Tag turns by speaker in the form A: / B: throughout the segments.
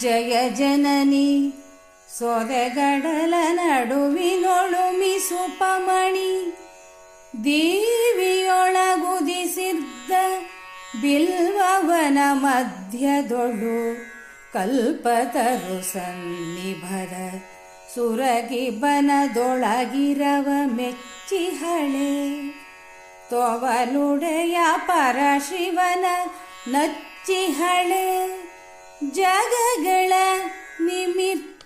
A: ಜಯ ಜನನಿ ಸೊರೆಗಡಲ ನಡುವಿನೊಳುಮಿಸು ಪಮಣಿ ದೇವಿಯೊಳಗುದಿಸಿದ್ದ ಬಿಲ್ವವನ ಮಧ್ಯದೊಳು ಕಲ್ಪತರು ಸನ್ನಿಭದ ಸುರಗಿ ಬನದೊಳಗಿರವ ಮೆಚ್ಚಿಹಳೆ. ತೊವಲುಡೆಯ ಪರಶಿವನ ನಚ್ಚಿಹಳೆ. ಜಗಗಳ ನಿಮಿರ್ಚಿಹಳೆ.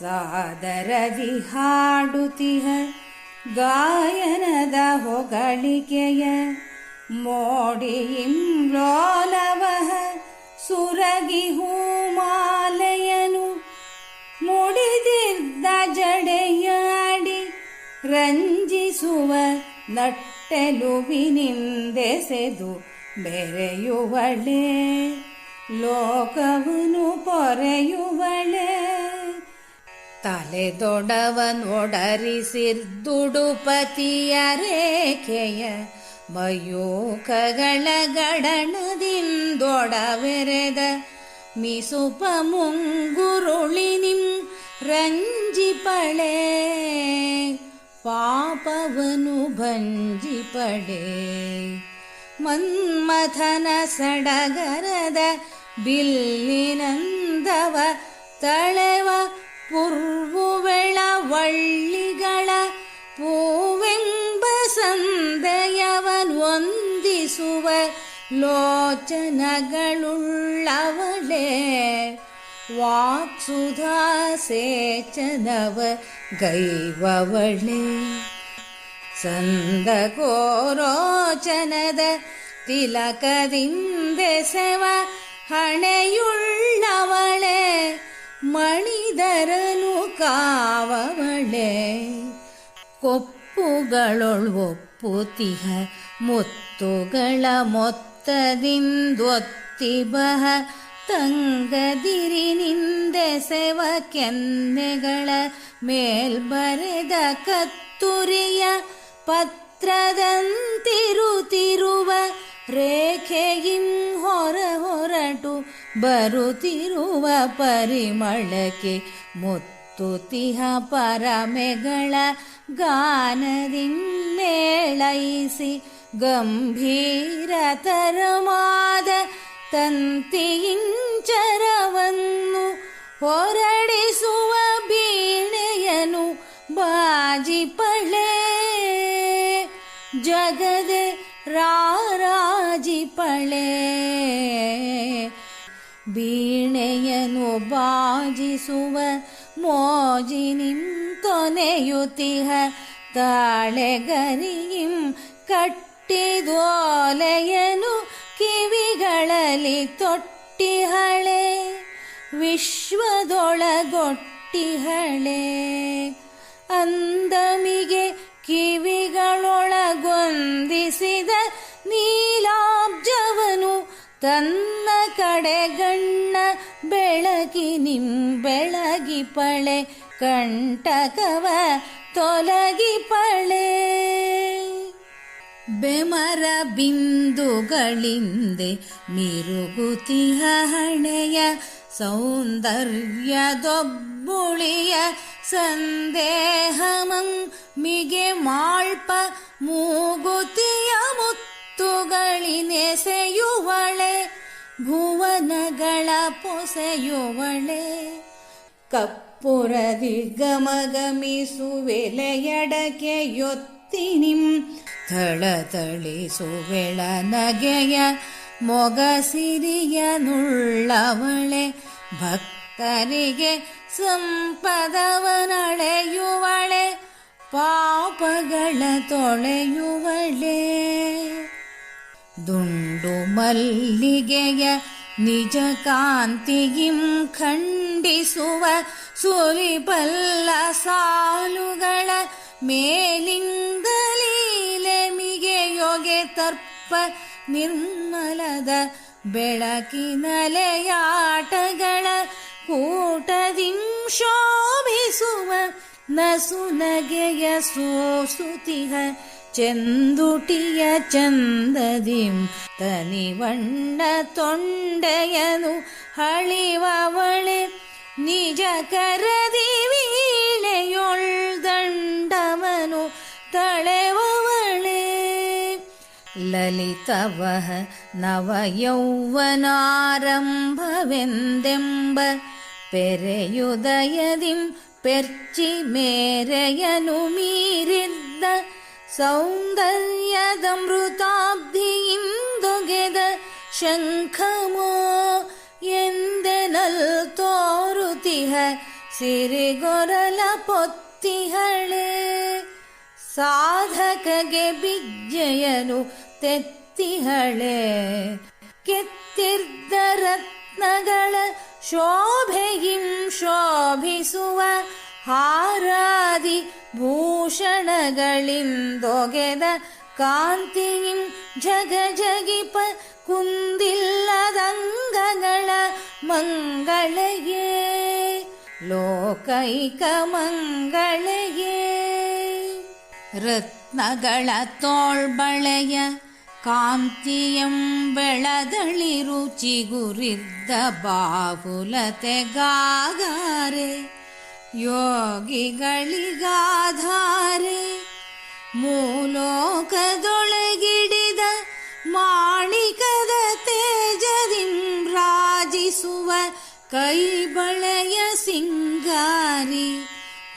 A: ಸಾದರದಿ ಹಾಡುತಿಹ ಗಾಯನದ ಹೊಗಳಿಕೆಯ ಮೋಡಿಯಿಂಬ್ಲೋಲವಹ ಸುರಗಿ ಹೂಮಾಲೆಯನು ಮುಡಿದಿದ್ದ ಜಡೆಯಾಡಿ ರಂಜಿಸುವ ನಟ್ಟೆಲುವಿನಿಂದೆಸೆದು ಬೆರೆಯುವಳೆ. ಲೋಕವನು ಪೊರೆಯುವಳೆ. ತಲೆದೊಡವನೊಡರಿಸಿರ್ದುಡುಪತಿಯ ರೇಖೆಯ ಮಯೂಕಗಳ ಗಡಣದಿಂದೊಡವೆರೆದ ಮಿಸುಪ ಮುಂಗುರುಳಿನಿಂ ರಂಜಿಪಳೆ ಪಾಪವನು ಭಂಜಿಪಡೆ ಮನ್ಮಥನ ಸಡಗರದ ಬಿಲ್ಲಿನಂದವ ತಳೆವ ಪುರ್ವುವೆಳ ವಳ್ಳಿಗಳ ಪೂವೆಂಬ ಸಂದೆಯವನ್ ವಂದಿಸುವ ಲೋಚನಗಳುಳ್ಳವಳೆ ವಾಕ್ಸುಧಾ ಸೇಚನವ ಗೈವವಳೆ ಸಂದಗೋರೋಚನದ ತಿಲಕದಿಂದೆಸೆವ ಹಣೆಯುಳ್ಳವಳೆ ಮಣಿದರನು ಕಾವವಳೆ ಕೊಪ್ಪುಗಳೊಳ್ವೊಪ್ಪುತಿಹ ಮುತ್ತುಗಳ ಮೊತ್ತದಿಂದೊತ್ತಿಬಹ ತಂಗದಿರಿನಿಂದೆಸೆವ ಕೆನ್ನೆಗಳ ಮೇಲ್ಬರೆದ ಕತ್ತುರಿಯ ಪತ್ರದಂತಿರುತ್ತಿರುವ ರೇಖೆಯಿಂ ಹೊರ ಹೊರಟು ಬರುತ್ತಿರುವ ಪರಿಮಳಕ್ಕೆ ಮುತ್ತುತಿಹ ಪರಮೆಗಳ ಗಾನದಿಂದೇಳೈಸಿ ಗಂಭೀರತರಮಾದ ತಂತಿಯಿಂಚರವನ್ನು ಹೊರಡಿಸುವ ಬೀಣೆಯನು ಬಾಜಿಪಳೆ ಜಗದೆ ರಾರಾಜಿಪಳೆ ಬೀಣೆಯನು ಬಾಜಿಸುವ ತೊನೆಯುತಿಹ ತಾಳೆಗರಿಯಿಂ ಕಟ್ಟಿದೋಲೆಯನು ಕಿವಿಗಳಲ್ಲಿ ತೊಟ್ಟಿಹಳೆ ವಿಶ್ವದೊಳಗೊಟ್ಟಿಹಳೆ ಅಂದಮಿಗೆ ಕಿವಿಗಳೊಳಗೊಂದಿಸಿದ ನೀಲಾಬ್ಜವನು ತನ್ನ ಕಡೆಗಣ್ಣ ಬೆಳಗಿನಿಂ ಬೆಳಗಿಪಳೆ ಕಂಟಕವ ತೊಲಗಿಪಳೆ ಬೆಮರ ಬಿಂದುಗಳಿಂದೆ ಮಿರುಗುತಿಹ ಹಣೆಯ ಸೌಂದರ್ಯದೊಬ್ಬುಳಿಯ ಸಂದೇಹಮಂ ಮಿಗೆ ಮಾಳ್ಪ ಮೂಗುತಿಯ ಮುತ್ತುಗಳಿನೆಸೆಯುವಳೆ ಭುವನಗಳ ಪೊಸೆಯುವಳೆ. ಕಪ್ಪುರದಿ ಗಮಗಮಿಸುವೆಲೆಯಡಕೆಯೊತ್ತಿನಿಂ ಥಳಥಳಿಸುವೆಳ ನಗೆಯ ಮೊಗಸಿರಿಯ ನುಳ್ಳವಳೆ ಭಕ್ತರಿಗೆ ಸಂಪದವನಳೆಯುವಳೆ ಪಾಪಗಳ ತೊಳೆಯುವಳೆ. ದುಂಡು ಮಲ್ಲಿಗೆಯ ನಿಜ ಕಾಂತಿಗಿಂ ಖಂಡಿಸುವ ಸುರಿಬಲ್ಲ ಸಾಲುಗಳ ಮೇಲಿಂದಲೀಲೆ ಮಿಗೆ ಯೋಗೆ ತರ್ಪ ನಿರ್ಮಲದ ಬೆಳಕಿನಲೆಯಾಟಗಳ ಕೂಟದಿಂ ಶೋಭಿಸುವ ನಸುನಗೆಯ ಸೋಸುತಿಹ ಚೆಂದುಟಿಯ ಚಂದದಿಂ ತನಿವಣ್ಣ ತೊಂಡೆಯನು ಹಳಿವವಳೆ ನಿಜ ಕರದಿ ವೀಣೆಯೊಳ್ದಂಡವನು ತಳೆವವಳೆ ಲಲಿತವಹ ನವಯೌವನಾರಂಭವೆಂದೆಂಬ ಪೆರೆಯುದಯದಿಂ ಪೆರ್ಚಿ ಮೇರೆಯನು ಮೀರಿದ್ದ ಸೌಂದರ್ಯದಮೃತಾಬ್ಧಿಯಿಂದೊಗೆದ ಶಂಖಮೋ ಎಂದೆನಲ್ ತೋರುತಿಹ ಸಿರಿಗೊರಲ ಪೊತ್ತಿಹಳೆ. ಸಾಧಕಗೆ ಬಿಜ್ಜೆಯನು ತೆತ್ತಿಹಳೆ. ಕೆತ್ತಿರ್ದ ರತ್ನಗಳ ಶೋಭೆಯಿಂ ಶೋಭಿಸುವ ಹಾರಾದಿ ಭೂಷಣಗಳಿಂದೊಗೆದ ಕಾಂತಿಯಿಂ ಜಗ ಜಗಿಪ ಕುಂದಿಲ್ಲದಂಗಗಳ ಮಂಗಳಗೆ ಲೋಕೈಕ ಮಂಗಳಗೆ ರತ್ನಗಳ ತೋಳ್ಬಳೆಯ ಕಾಂತಿಯಂ ಬೆಳದಳಿರು ಚಿಗುರಿದ್ದ ಬಾಹುಲತೆಗಾಗಾರೆ ಯೋಗಿಗಳಿಗಾಧಾರೆ ಮೂಲೋಕದೊಳಗಿಡಿದ ಮಾಣಿಕದ ತೇಜದಿಂ ರಾಜಿಸುವ ಕೈಬಳೆಯ ಸಿಂಗಾರಿ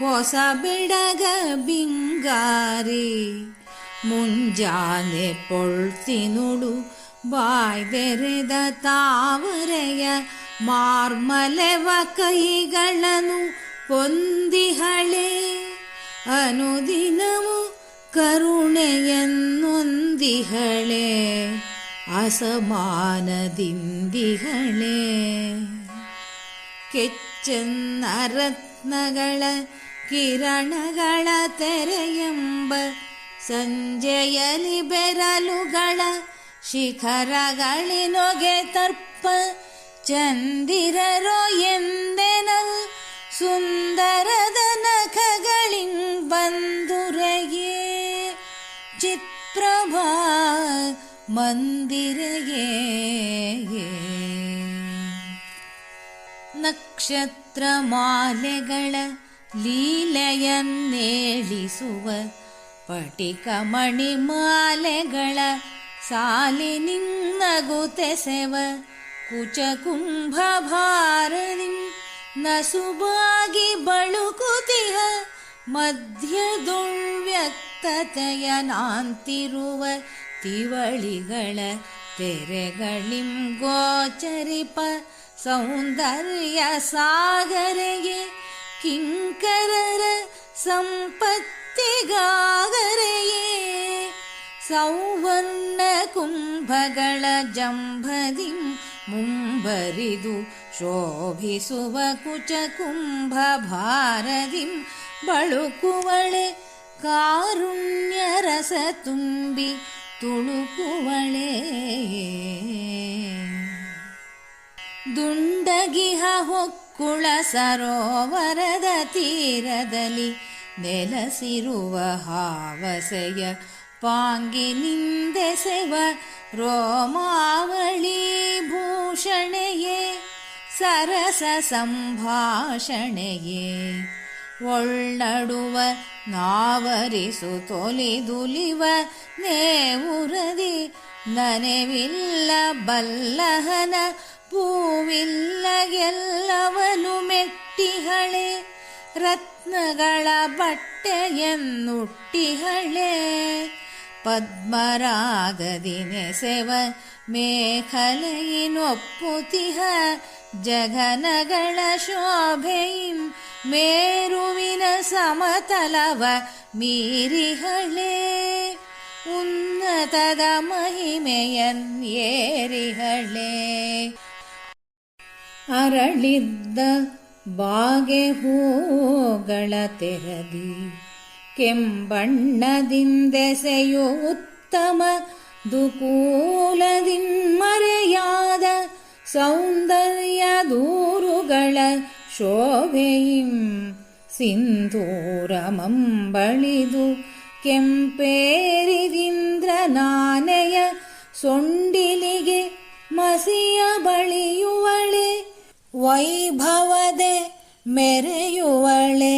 A: ಹೊಸ ಬೆಡಗ ಬಿಂಗಾರಿ ಮುಂಜಾನೆ ಪೊಳ್ತಿನುಡು ಬಾಯ್ದೆರೆದ ತಾವರೆಯ ಮಾರ್ಮಲೆವ ಕೈಗಳನ್ನು ಹೊಂದಿಹಳೆ ಅನುದಿನವು ಕರುಣೆಯನ್ನೊಂದಿಹಳೆ ಅಸಮಾನದಿಂದಿಹಳೆ. ಕೆಚ್ಚನ್ನ ರತ್ನಗಳ ಕಿರಣಗಳ ತೆರೆಯೆಂಬ ಸಂಜೆಯಲಿ ಬೆರಲುಗಳ ಶಿಖರಗಳಿನೊಗೆ ತರ್ಪ ಚಂದಿರರೋ ಎಂದೆನಲ್ ಸುಂದರದ ನಖಗಳಿಂ ಬಂದುರೆಗೆ ಚಿತ್ರಭಾ ಮಂದಿರಗೆ ನಕ್ಷತ್ರ ಮಾಲೆಗಳ ಲೀಲೆಯನ್ನೇಳಿಸುವ ಪಟಿಕ ಮಣಿಮಾಲೆಗಳ ಸಾಲಿನಿನ್ನಗುತೆಸೆವ ಕುಚಕುಂಭ ಭಾರನಿಂ ನಸುಬಾಗಿ ಬಳುಕುತಿಹ ಮಧ್ಯದುಳ್ವ್ಯಕ್ತತೆಯ ನಾಂತಿರುವ ತಿವಳಿಗಳ ತೆರೆಗಳಿಂ ಗೋಚರಿಪ ಸೌಂದರ್ಯ ಸಾಗರೆಗೆ ಕಿಂಕರರ ಸಂಪತ್ತಿಗಾಗರೆಯೇ. ಸೌವರ್ಣ ಕುಂಭಗಳ ಜಂಭದಿಂ ಮುಂಬರಿದು ಶೋಭಿಸುವ ಕುಚಕುಂಭ ಭಾರದಿಂ ಬಳುಕುವಳೆ ಕಾರುಣ್ಯ ರಸ ತುಂಬಿ ತುಳುಕುವಳೆ ದುಂಡಗಿಹ ಹೊಕ್ಕುಳ ಸರೋವರದ ತೀರದಲ್ಲಿ ನೆಲಸಿರುವ ಹಾವಸೆಯ ಪಾಂಗಿನಿಂದೆಸೆವ ರೋಮಾವಳಿ ಭೂಷಣೆಯೇ, ಸರಸ ಸಂಭಾಷಣೆಯೇ. ಒಳ್ಳಡುವ ನಾವರಿಸು ತೊಲಿದುಲಿವ ನೇವುರದಿ, ನನೆವಿಲ್ಲ ಬಲ್ಲಹನ ಪೂವಿಲ್ಲ ಎಲ್ಲವನು ಮೆಟ್ಟಿಹಳೆ, ರತ್ನಗಳ ಬಟ್ಟೆಯನ್ನುಟ್ಟಿಹಳೆ. ಪದ್ಮರಾಗದಿ ನೆಸೆವ ಮೇಖಲೆಯಿನೊಪ್ಪುತಿಹ ಜಗನಗಳ ಶೋಭೆಯಿಂ ಮೇರುವಿನ ಸಮತಲವ ಮೀರಿಹಳೆ. ಉನ್ನತದ ಮಹಿಮೆಯನ್ನೇರಿಹಳೆ ಅರಳಿದ್ದ ಬಾಗೆ ಹೂಗಳ ತೆರದಿ ಕೆಂಬಣ್ಣದಿಂದೆಸೆಯು ಉತ್ತಮ ದುಕೂಲದಿನ್ಮರೆಯಾದ ಸೌಂದರ್ಯ ದೂರುಗಳ ಶೋಭೆಯಿಂ ಸಿಂಧೂರಮಂಬಳಿದು ಕೆಂಪೇರಿದಿಂದ್ರ ನಾನೆಯ ಸೊಂಡಿಲಿಗೆ ಮಸಿಯ ಬಳಿಯುವಳೆ ವೈಭವದೆ ಮೆರೆಯುವಳೆ.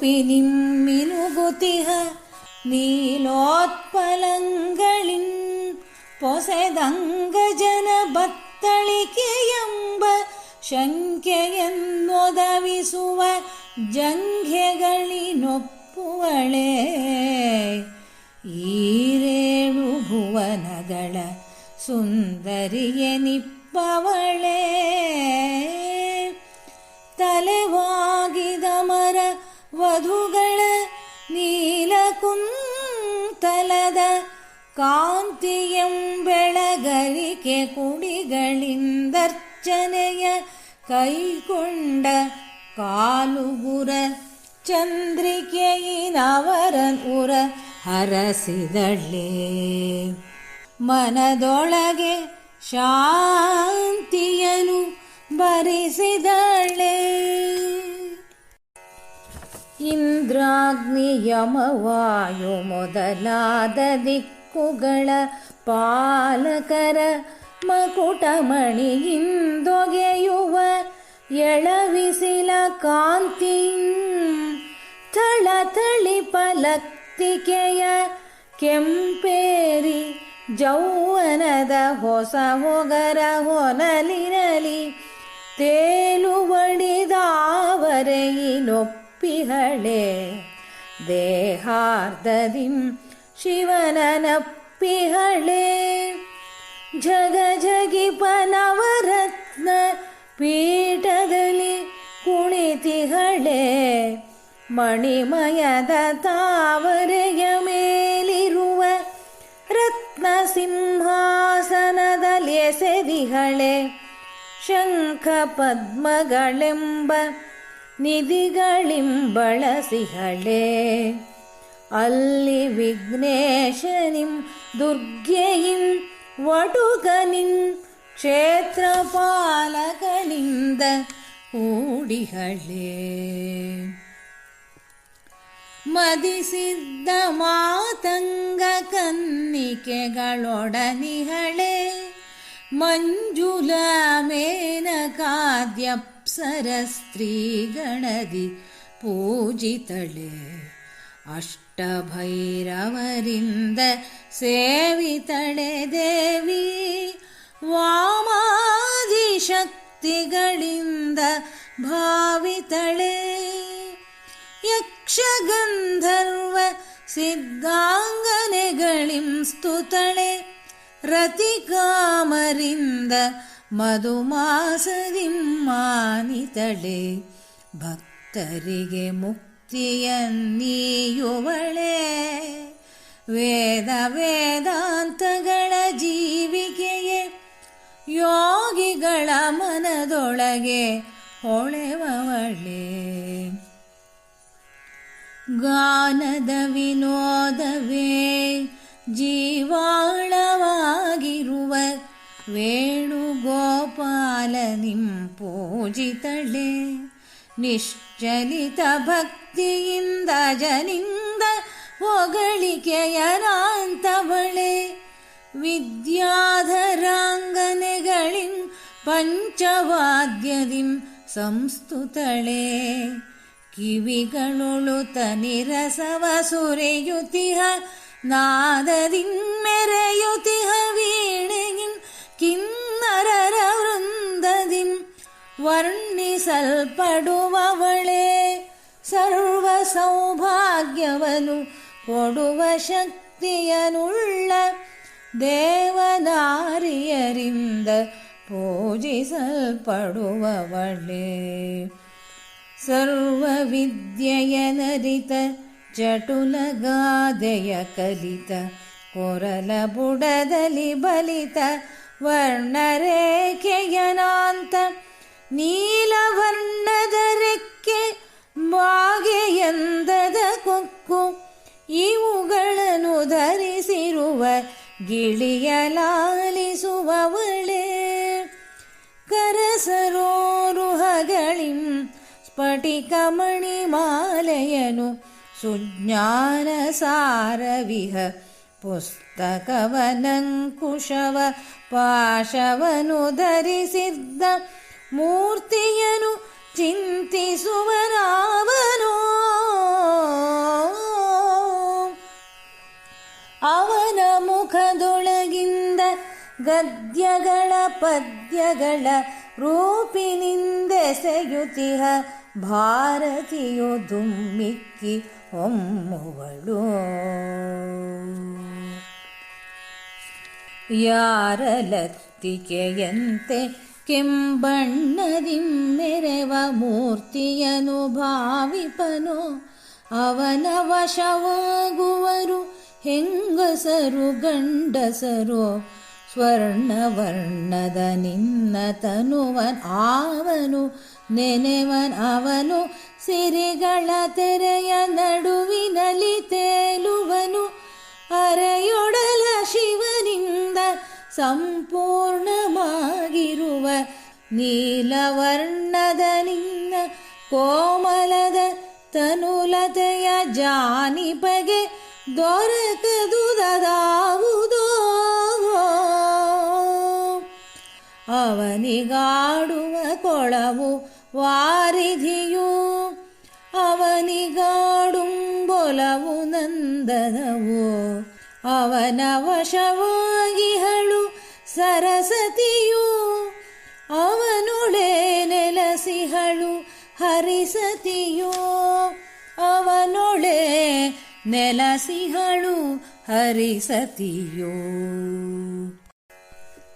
A: ನುಣುಪಿನಿಮ್ಮಿನುಗುತಿಹ ನೀಲೋತ್ಪಲಂಗಳಿಂ ಬತ್ತಳಿಕೆ ಎಂಬ ಶಂಕೆಯನ್ನೊದವಿಸುವ ಜಂಘೆಗಳಿನೊಪ್ಪುವಳೆ. ಈರೇಳು ಭುವನಗಳ ಸುಂದರಿಯನಿಪ್ಪವಳೆ. ಕಾಂತಿಯಂಬೆಳಗರಿಕೆ ಕುಡಿಗಳಿಂದರ್ಚನೆಯ ಕೈಕೊಂಡ ಕಾಲುಗುರ ಚಂದ್ರಿಕೆಯಿನವರನ್ ಉರ ಹರಸಿದಳೆ. ಮನದೊಳಗೆ ಶಾಂತಿಯನು ಬರಿಸಿದಳೆ ಇಂದ್ರಾಗ್ನಿಯಮವಾಯು ಮೊದಲಾದ ದಿಕ್ಕುಗಳ ಪಾಲಕರ ಮಕುಟಮಣಿಯಿಂದೊಗೆಯುವ ಎಳವಿಸಿಲ ಕಾಂತಿ ಪಲಕ್ತಿಕೆಯ ಕೆಂಪೇರಿ ಜೌವನದ ಹೊಸ ಹೊಗರ ಹೊನಲಿನಲಿ ತೇಲುವಡಿದಾವರೆಯಿನೊಪ್ಪಿಹಳೆ ದೇಹಾರ್ಧದಿಂ ಶಿವನನಪ್ಪಿಹಳೆ. ಜಗ ಪನವರತ್ನ ಪೀಠದಲ್ಲಿ ಕುಣಿತಿಹಳೆ. ಮಣಿಮಯದ ತಾವರೆಯ ಮೇಲಿರುವ ರತ್ನ ಸಿಂಹಾಸನದಲ್ಲಿ ಎಸೆದಿಹಳೆ. ಶಂಖ ಪದ್ಮಗಳೆಂಬ ನಿಧಿಗಳಿಂಬಳಸಿಹಳೆ. ಅಲ್ಲಿ ವಿಘ್ನೇಶನಿಂ ದುರ್ಗೆಯಿಂ ವಟುಕನಿಂ ಕ್ಷೇತ್ರಪಾಲಕನಿಂದ ಕೂಡಿಹಳೆ ಮದಿಸಿದ್ದ ಮಾತಂಗ ಕನ್ನಿಕೆಗಳೊಡನಿಹಳೆ ಮಂಜುಲ ಮೇನಕಾದ್ಯಪ್ಸರ ಸ್ತ್ರೀಗಣದಿ ಪೂಜಿತಳೆ ಅಷ್ಟಭೈರವರಿಂದ ಸೇವಿತಳೆ ದೇವಿ ವಾಮಾದಿಶಕ್ತಿಗಳಿಂದ ಭಾವಿತಳೆ. ಯಕ್ಷಗಂಧರ್ವ ಸಿದ್ಧಾಂಗನೆಗಳಿಂ ಸ್ತುತಳೆ ರತಿಕಾಮರಿಂದ ಮಧುಮಾಸದಿಂ ಮಾನಿತಳೆ ಭಕ್ತರಿಗೆ ಮುಕ್ತಿಯನ್ನೀಯುವಳೆ ವೇದ ವೇದಾಂತಗಳ ಜೀವಿಕೆಯೆ ಯೋಗಿಗಳ ಮನದೊಳಗೆ ಹೊಳೆವವಳೆ. ಗಾನದ ವಿನೋದವೇ ಜೀವಾಳವಾಗಿರುವ ವೇಣುಗೋಪಾಲ ನಿಂ ಪೂಜಿತಳೆ ನಿಶ್ಚಲಿತ ಭಕ್ತಿಯಿಂದ ಜನಿಂದ ಹೊಗಳಿಕೆಯನಾಂತವಳೆ ವಿದ್ಯಾಧರಾಂಗನೆಗಳಿಂ ಪಂಚವಾದ್ಯದಿಂ ಸಂಸ್ತುತಳೆ ಕಿವಿಗಳೊಳುತ ನಿರಸವ ಸುರೆಯುತಿಹ ನಾದದಿನ್ ವರ್ಣಿಸಲ್ಪಡುವವಳೆ ಸರ್ವ ಸೌಭಾಗ್ಯವನು ಕೊಡುವ ಶಕ್ತಿಯನುಳ್ಳ ದೇವನಾರಿಯರಿಂದ ಪೂಜಿಸಲ್ಪಡುವವಳೆ. ಸರ್ವವಿದ್ಯೆಯನರಿತ ಜಟುಲಗಾದೆಯ ಕಲಿತ ಕೊರಲ ಬುಡದಲ್ಲಿ ಬಲಿತ ವರ್ಣರೇಖೆಯನಾಂತ ನೀಲವರ್ಣದ ರೆಕ್ಕೆ ಬಾಗೆಯಂದದ ಕೊಕ್ಕು, ಇವುಗಳನ್ನು ಧರಿಸಿರುವ ಗಿಳಿಯಲಾಲಿಸುವವಳೆ ಕರಸರೋರುಹಗಳಿಂ ಸ್ಫಟಿಕಮಣಿ ಮಾಲೆಯನು ಸುಜ್ಞಾನ ಸಾರವಿಹ, ಪುಸ್ತಕವನಂಕುಶವ ಪಾಶವನು ಧರಿಸಿದ್ದ ಮೂರ್ತಿಯನು ಚಿಂತಿಸುವರಾವನೋ. ಅವನ ಮುಖದೊಳಗಿಂದ ಗದ್ಯಗಳ ಪದ್ಯಗಳ ರೂಪಿನಿಂದೆಸೆಯುತಿಹ. ಭಾರತಿಯು ದುಮ್ಮಿಕ್ಕಿ ಹೊಮ್ಮುವಳು. ಯಾರ ಲತ್ತಿಕೆಯಂತೆ ಕೆಂಬಣ್ಣದಿಮ್ಮೆರೆವ ಮೂರ್ತಿಯನು ಭಾವಿಪನು. ಅವನ ವಶವಾಗುವರು ಹೆಂಗಸರು ಗಂಡಸರು. ಸ್ವರ್ಣವರ್ಣದ ನಿನ್ನ ತನುವನ್ ಆವನು ನೆನೆವನ್ ಅವನು ಸಿರಿಗಳ ತೆರೆಯ ನಡುವಿನಲ್ಲಿ ತೇಲುವನು. ಅರೆಯೊಡಲ ಶಿವನಿಂದ ಸಂಪೂರ್ಣವಾಗಿರುವ ನೀಲವರ್ಣದ ನಿನ್ನ ಕೋಮಲದ ತನುಲತೆಯ ಜಾನಿಪಗೆ ದೊರಕದುದಾವುದೋ ಅವನಿಗಾಡುವ ಕೊಳವು ವಾರಿಧಿಯು ಅವನಿಗಾಡುಂಬೊಲವು ನಂದನವು ಅವನ ವಶವಾಗಿಹಳು ಸರಸತಿಯು ಅವನುಳೆ ನೆಲಸಿಹಳು, ಹರಿಸತಿಯೋ ಅವನೊಳೆ ನೆಲಸಿಹಳು, ಹರಿಸತಿಯೋ.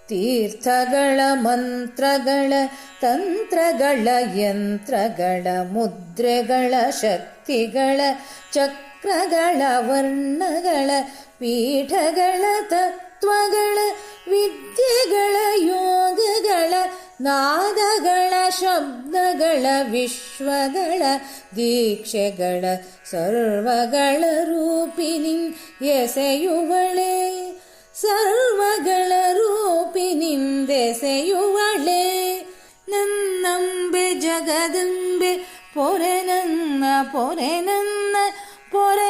A: ತೀರ್ಥಗಳ ಮಂತ್ರಗಳ ತಂತ್ರಗಳ ಯಂತ್ರಗಳ ಮುದ್ರೆಗಳ ಶಕ್ತಿಗಳ ಚಕ್ರಗಳ ವರ್ಣಗಳ ಪೀಠಗಳ ತತ್ವಗಳ ವಿದ್ಯೆಗಳ ಯೋಗಗಳ ನಾದಗಳ ಶಬ್ದಗಳ ವಿಶ್ವಗಳ ದೀಕ್ಷೆಗಳ ಸರ್ವಗಳ ರೂಪಿನಿ ಎಸೆಯುವಳೆ ಸರ್ವಗಳ ರೂಪಿನಿಂದೆಸೆಯುವಳೆ ನನ್ನಂಬೆ ಜಗದಂಬೆ ಪೊರೆ ನನ್ನ ಪೊರೆ ನನ್ನ ಪೊರೆ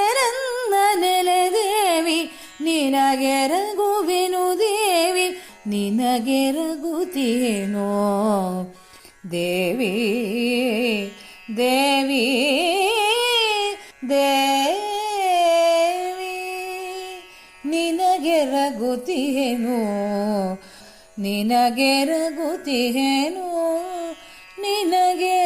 A: ನಿನಗೆರಗುತ್ತೇನೋ ದೇವಿ ದೇವಿ ದೇವಿ ನಿನಗೆರಗುತ್ತೀನೋ ನಿನಗೆರಗುತ್ತೀನೋ ನಿನಗೆರಗುತ್ತೇನೋ